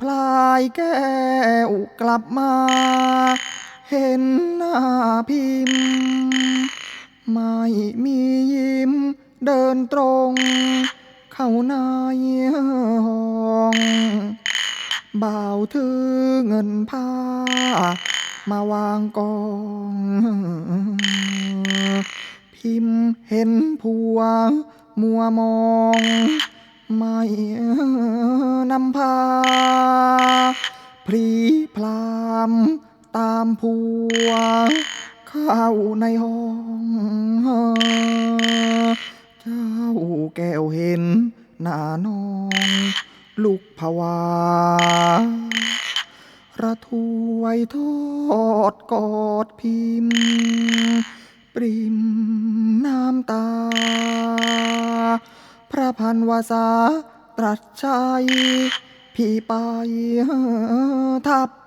พลายแก้วกลับมา เห็นหน้าพิมพ์ไม่มียิ้มเดินตรง เข้าในห้องบ่าวถือเงินผ้ามาวางกอง พิมพ์เห็นผัวมัวมอง ไม่ นำพา พรีพรามตามผัว เข้าในห้องเจ้าแก้วเห็นหน้าน้องลุกภาวาระทวยทอดกอดพิมพ์ปริมน้ำตา พระพันวาสา ตรัสใจพี่ไปทับ